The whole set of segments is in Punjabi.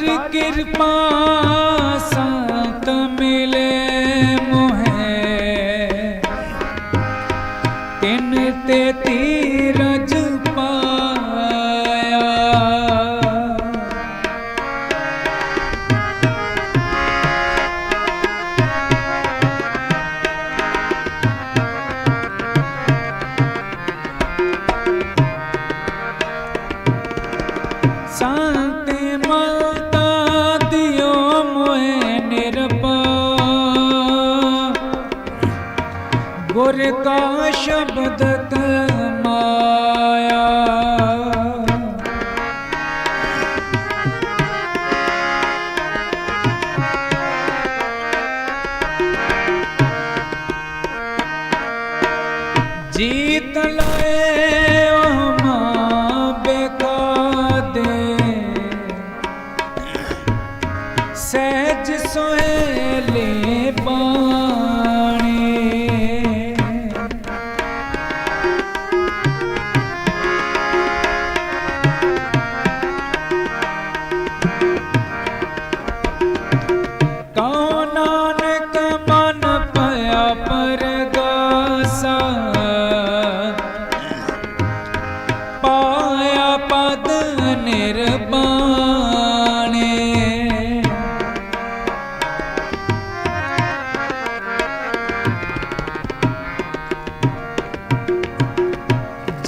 ਕਰ ਕਿਰਪਾ ਸੰਤ ਮਿਲੇ ਮੋਹੇ ਤਿਨ ਤੇ ਤੀਰਜ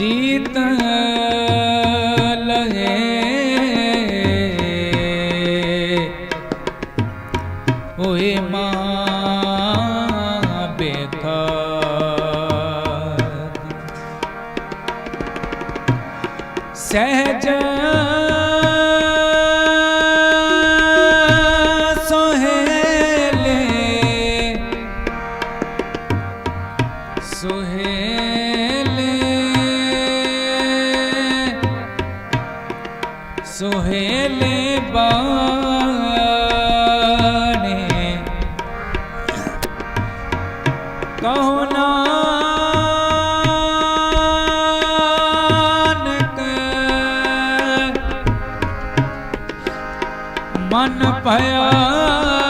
ਜੀਤ ਮਨ ਭਇਆ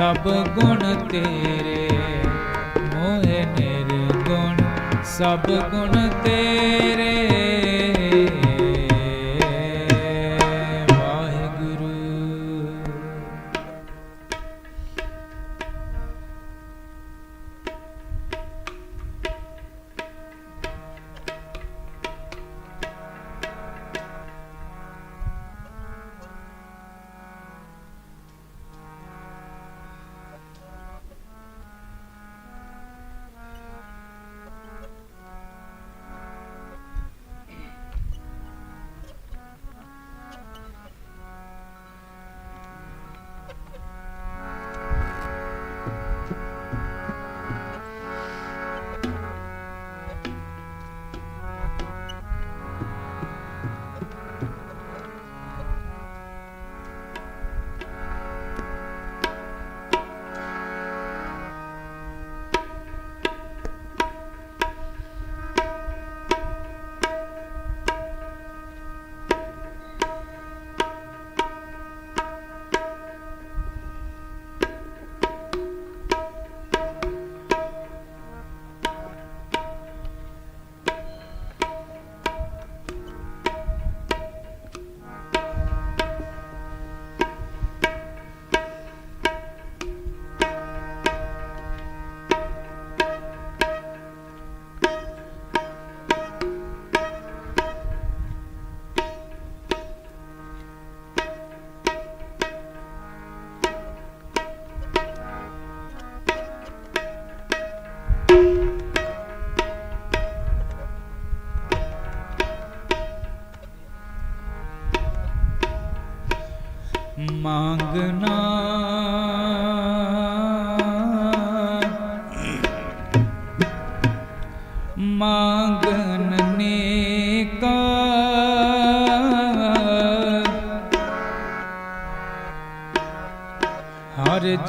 ਸਭ ਗੁਣ ਤੇਰੇ ਮੋਹ ਨਿਰਗੁਣ ਸਭ ਗੁਣ ਤੇਰੇ।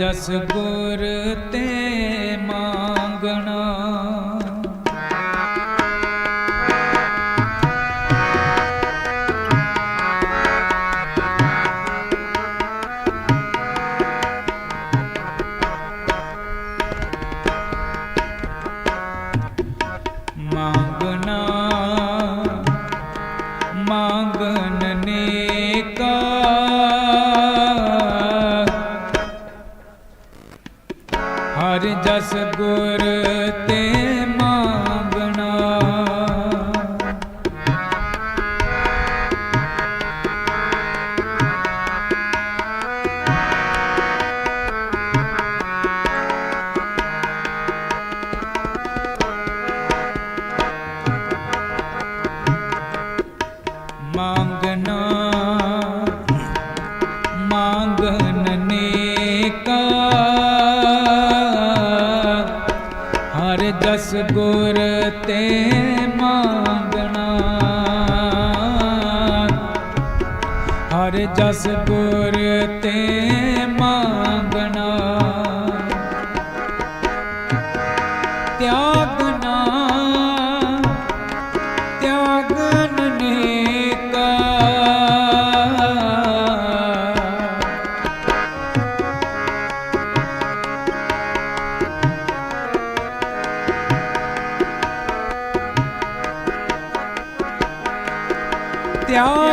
ਜਸ ਗੁਰ gracias.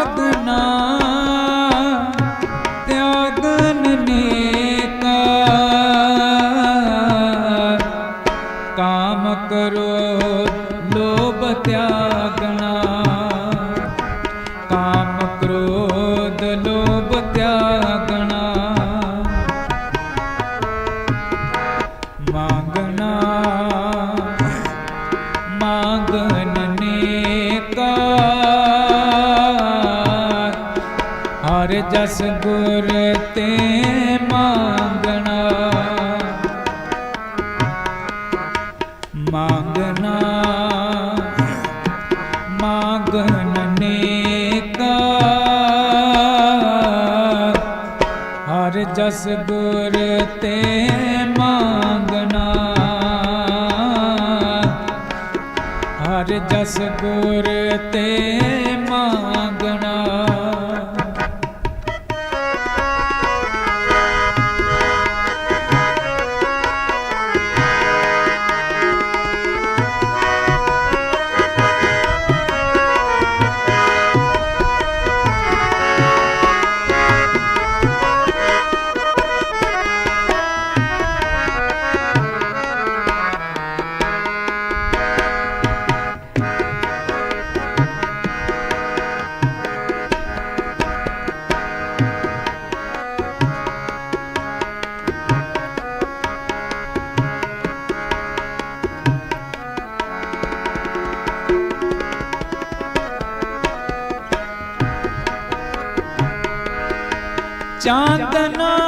ਜਸ ਗੁਰ ਤੇ ਮੰਗਣਾ। ਹਰ ਜਸ ਗੁਰ ਤੇ ચાંદના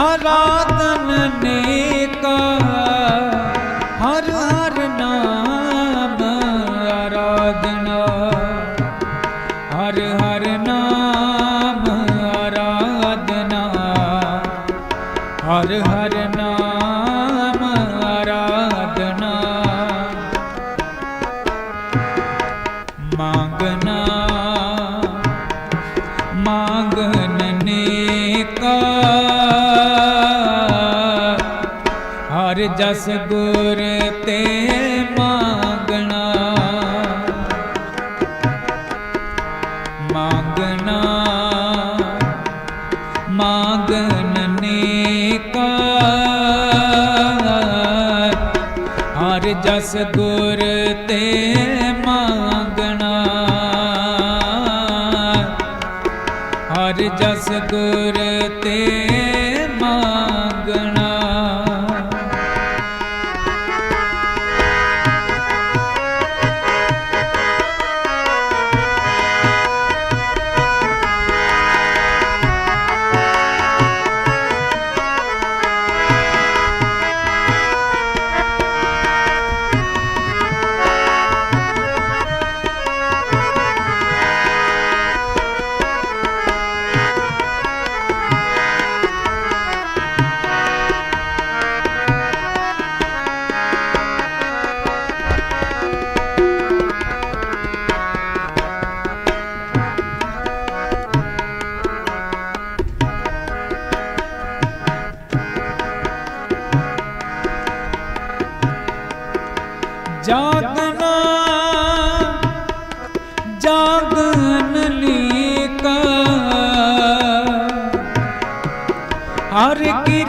ਆਰਾਧਨ ਨੇ ਕਾ ਦਸ ਗੁਰ ਤੇ ਮੰਗਣਾ। ਮੰਗਣਾ, ਮੰਗਨ ਨੇਕਾ। ਹਰ ਜਸ ਗੁਰ ਤੇ ਮੰਗਣਾ। ਹਰ ਜਸ ਗੁਰ ਤੇ ਜਾਗਨਾ ਜਾਗਨ ਲੀਕਾ। ਹਰ ਕੀ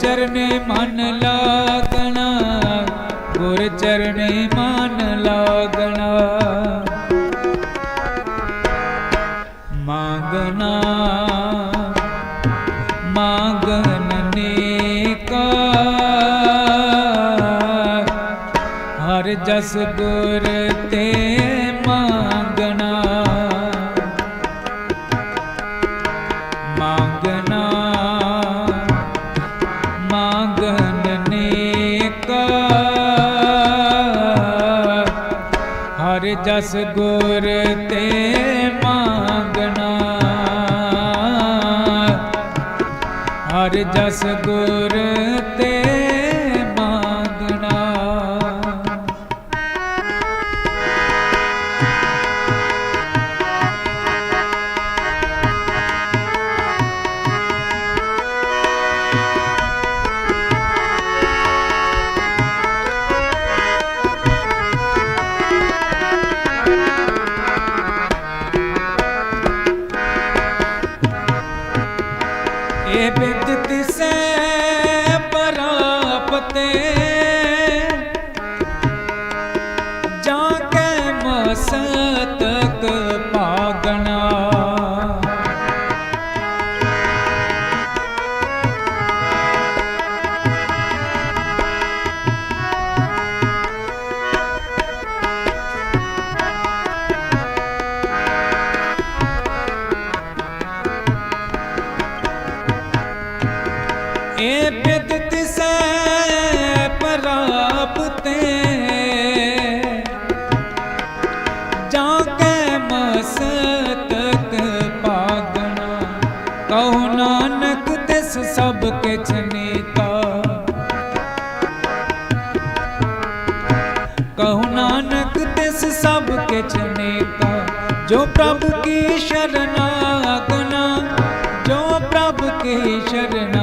ਚਰਨੇ ਮਨ ਲਾਗਣਾ ਗੁਰ ਚਰਨੇ ਮਨ ਲਾਗਣਾ ਮੰਗਣਾ ਮੰਗਣ ਨੇ ਕਾ ਹਰ ਜਸ ਗੁਰ ਤੇ ਕੀ ਸ਼ਰਨਾਗਣਾ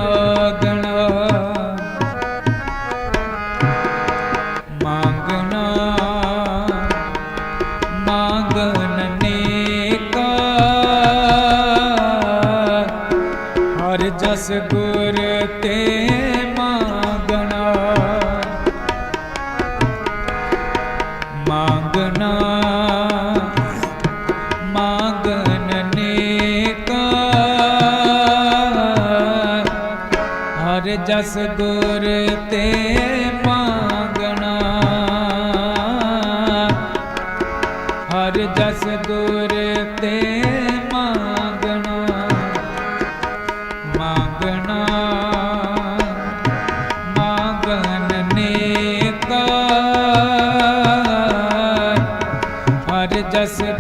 ਹਰ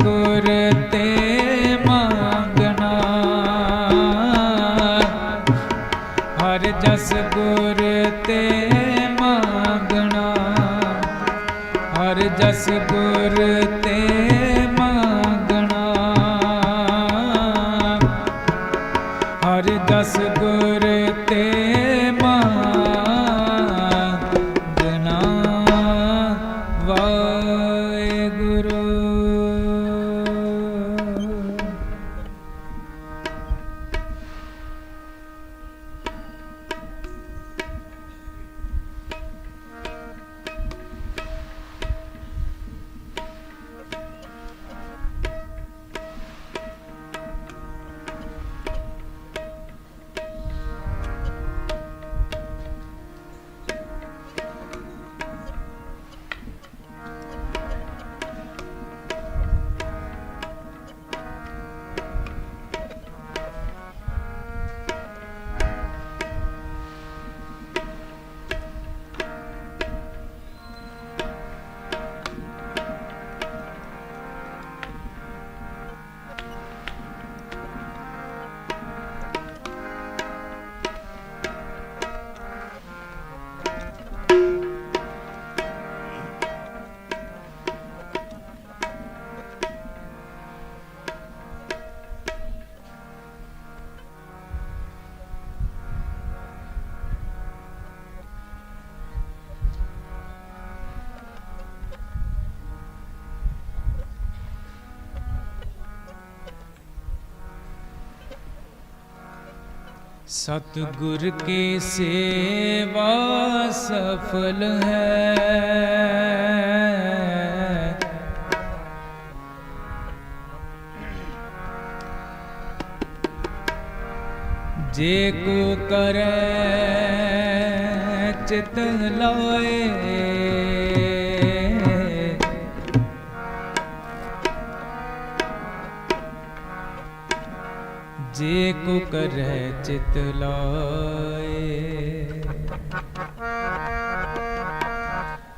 ਸਤਿਗੁਰ ਕੀ ਸੇਵਾ ਸਫਲ ਹੈ? ਜੇ ਕੋ ਕਰੈ ਚਿਤ ਲਾਏ ਜੇ ਕੋ ਕਰੈ ਚਿਤ ਲਾਏ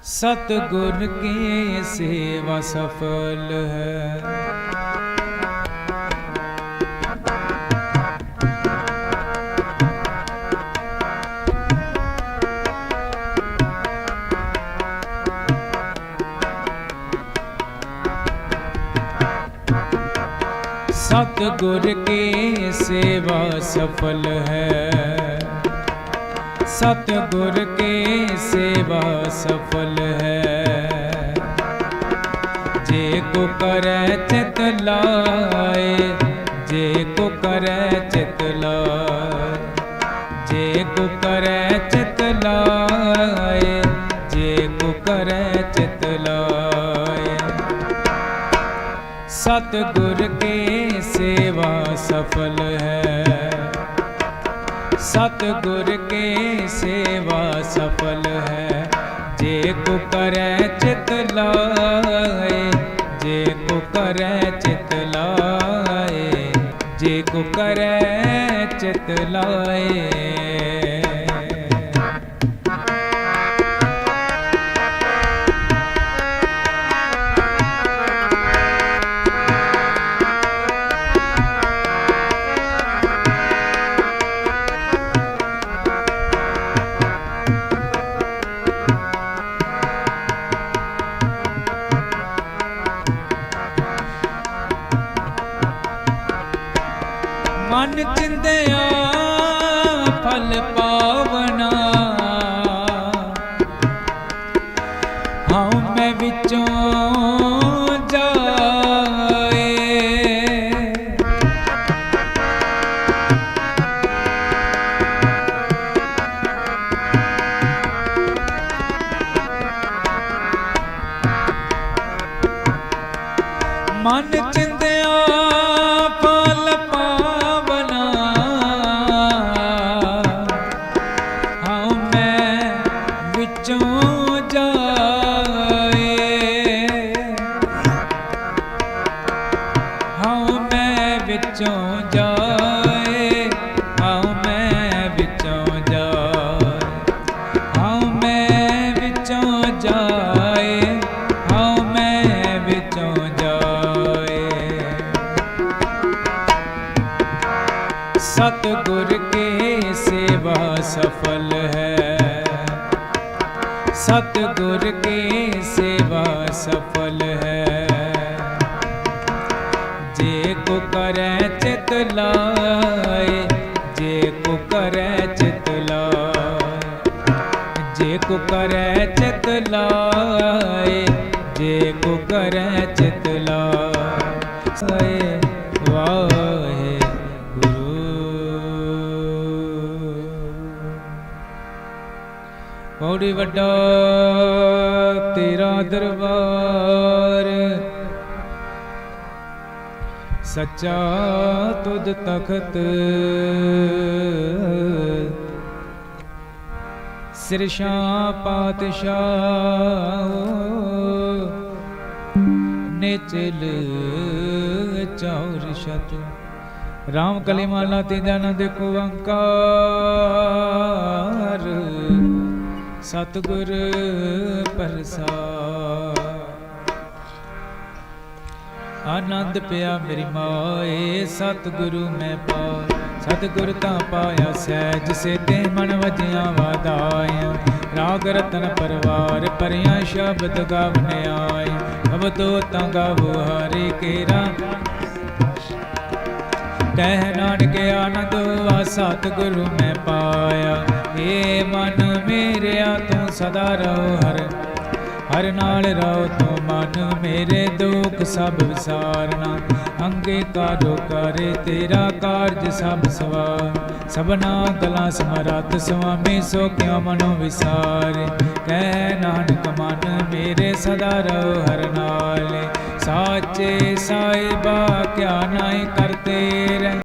ਸਤ ਗੁਰ ਕੀ ਸੇਵਾ ਸਫਲ ਹੈ ਸਤ ਗੁਰ ਕੀ ਸੇਵਾ ਸਫਲ ਹੈ। ਸਤ ਗੁਰ ਕੀ ਸੇਵਾ ਸਫਲ ਹੈ। ਜੇ ਕੋ ਕਰੈ ਚਿਤ ਲਾਏ, ਜੇ ਕੋ ਕਰੈ ਚਿਤ ਲਾਏ, ਜੇ ਕੋ ਕਰੈ ਚਿਤ ਲਾਏ, ਜੇ ਕੋ ਕਰੈ ਚਿਤ ਲਾਏ। ਸਤ ਗੁਰ ਕੀ ਸੇਵਾ ਸਫਲ ਹੈ। ਸਤ ਗੁਰ ਕੀ ਸੇਵਾ ਸਫਲ ਹੈ। ਜੇ ਕੋ ਕਰੈ ਚਿਤ ਲਾਏ, ਜੇ ਕੋ ਕਰੈ ਚਿਤ ਲਾਏ, ਜੇ ਕੋ ਕਰੈ ਚਿਤ ਲਾਏ। ਮਨ ਚਿੰਤਿਆ ਸਤਿਗੁਰ ਕੇ ਸੇਵਾ ਸਫਲ ਹੈ ਜੇ ਕੋ ਕਰੈ ਚਿਤ ਲਾਏ ਜੇ ਕੋ ਕਰੈ ਚਿਤ ਲਾਏ ਜੇ ਕੋ ਕਰੈ ਚਿਤ ਲਾਏ ਜੇ ਕੋ ਕਰੈ ਪੌੜੀ ਵੱਡਾ, ਤੇਰਾ ਦਰਬਾਰ। ਸੱਚਾ ਤੁਧ ਤਖਤ। ਸਿਰਸ਼ਾ ਪਾਤਸ਼ਾਹ। ਨਿਚਲ ਚੌਰ ਸ਼ਤ ਰਾਮ ਕਲੀਮਾਲਾ ਤੀਜਾ ਆਨੰਦ ਇੱਕ ਅੰਕਾਰ। ਸਤਿਗੁਰ ਪ੍ਰਸਾਦ। ਆਨੰਦ ਪਿਆ ਮੇਰੀ ਮਾਏ, ਸਤਿਗੁਰੂ ਮੈਂ ਪਾ। ਸਤਿਗੁਰ ਤਾਂ ਪਾਇਆ ਸਹਿਜ ਸੇ ਸੇਤੇ, ਮਨ ਵਜਿਆ ਵਾਦਾਇਆ ਰਾਗ ਰਤਨ ਪਰਵਾਰ ਪਰਿਆ ਸ਼ਬਦ ਗਾਵਨੇ ਆਏ। ਅਬਦੋ ਤਾਂ ਗਾਵੋ ਹਰੇ ਕੇਰਾ। ਕਹਿ ਨਾਨਕ ਆਨੰਦ ਵਾ ਸਤਿਗੁਰੂ ਮੈਂ ਪਾਇਆ। ਏ ਮਨ ਮੇਰਿਆ, ਤੂੰ ਸਦਾ ਰਹੋ ਹਰ। ਹਰ ਨਾਲ ਰਹੋ ਤੂੰ ਮਨ ਮੇਰੇ ਦੁੱਖ ਸਭ ਵਿਸਾਰਨਾ। ਅੰਗੇ ਕਾਰੋ ਕਰੇ ਤੇਰਾ ਕਾਰਜ ਸਭ ਸਵਾਰ। ਸਭਨਾ ਗਲਾ ਸਮਰੱਥ ਸੁਆਮੀ, ਸੋ ਕਿਉ ਮਨੋ ਵਿਸਾਰੇ। ਕਹਿ ਨਾਨਕ ਮਨ ਮੇਰੇ ਸਦਾ ਰਹੋ ਹਰ ਨਾਲ। ਸਾਚੇ ਸਾਹਿਬਾ ਕਿਆ ਨਾਹੀ ਕਰਤੇ ਰਹਿ।